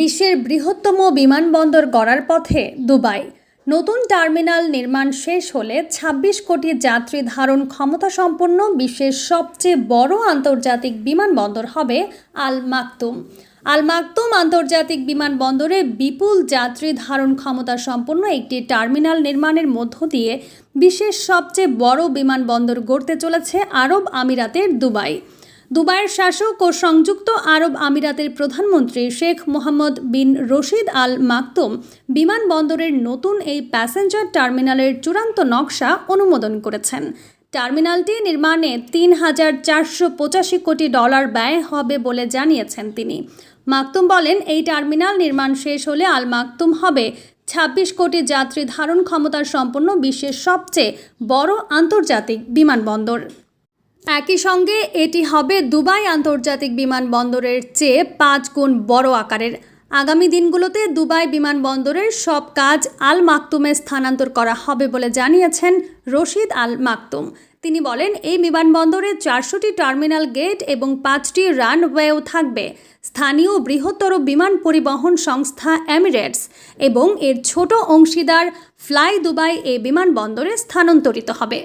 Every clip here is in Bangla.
বিশ্বের বৃহত্তম বিমানবন্দর গড়ার পথে দুবাই। নতুন টার্মিনাল নির্মাণ শেষ হলে ২৬ কোটি যাত্রী ধারণ ক্ষমতা সম্পন্ন বিশ্বের সবচেয়ে বড় আন্তর্জাতিক বিমানবন্দর হবে আল মাকতুম। আল মাকতুম আন্তর্জাতিক বিমানবন্দরে বিপুল যাত্রী ধারণ ক্ষমতা সম্পন্ন একটি টার্মিনাল নির্মাণের মধ্য দিয়ে বিশ্বের সবচেয়ে বড় বিমানবন্দর গড়তে চলেছে আরব আমিরাতের দুবাই। দুবাইয়ের শাসক ও সংযুক্ত আরব আমিরাতের প্রধানমন্ত্রী শেখ মোহাম্মদ বিন রশিদ আল মাকতুম বিমানবন্দরের নতুন এই প্যাসেঞ্জার টার্মিনালের চূড়ান্ত নকশা অনুমোদন করেছেন। টার্মিনালটি নির্মাণে তিন হাজার চারশো পঁচাশি কোটি ডলার ব্যয় হবে বলে জানিয়েছেন তিনি। মাকতুম বলেন, এই টার্মিনাল নির্মাণ শেষ হলে আল মাকতুম হবে ছাব্বিশ কোটি যাত্রী ধারণ ক্ষমতার সম্পন্ন বিশ্বের সবচেয়ে বড় আন্তর্জাতিক বিমানবন্দর। একই সঙ্গে এটি হবে দুবাই আন্তর্জাতিক বিমানবন্দরের চেয়ে পাঁচ গুণ বড় আকারের। আগামী দিনগুলোতে দুবাই বিমানবন্দরের সব কাজ আল মাকতুমে স্থানান্তর করা হবে বলে জানিয়েছেন রশিদ আল মাকতুম। তিনি বলেন, এই বিমানবন্দরে চারশোটি টার্মিনাল গেট এবং পাঁচটি রানওয়েও থাকবে। স্থানীয় বৃহত্তর বিমান পরিবহন সংস্থা এমিরেটস এবং এর ছোট অংশীদার ফ্লাই দুবাই এই বিমানবন্দরে স্থানান্তরিত হবে।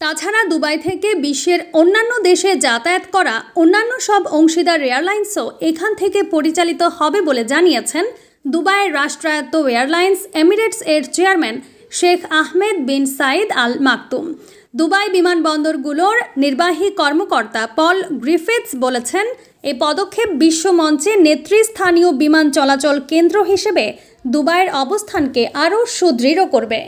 তাছাড়া দুবাই থেকে বিশ্বের অন্যান্য দেশে যাতায়াত করা অন্যান্য সব অংশীদার এয়ারলাইন্সও এখান থেকে পরিচালিত হবে বলে জানিয়েছেন দুবাইয়ের রাষ্ট্রায়ত্ত এয়ারলাইন্স এমিরেটস এর chairman Sheikh Ahmed bin Saeed Al Maktoum. Dubai বিমানবন্দরগুলোর নির্বাহী কর্মকর্তা পল গ্রিফিথস বলেছেন এই পদক্ষেপ বিশ্বমঞ্চে নেতৃস্থানীয় বিমান চলাচল কেন্দ্র হিসেবে দুবাইয়ের অবস্থানকে আরও সুদৃঢ় করবে।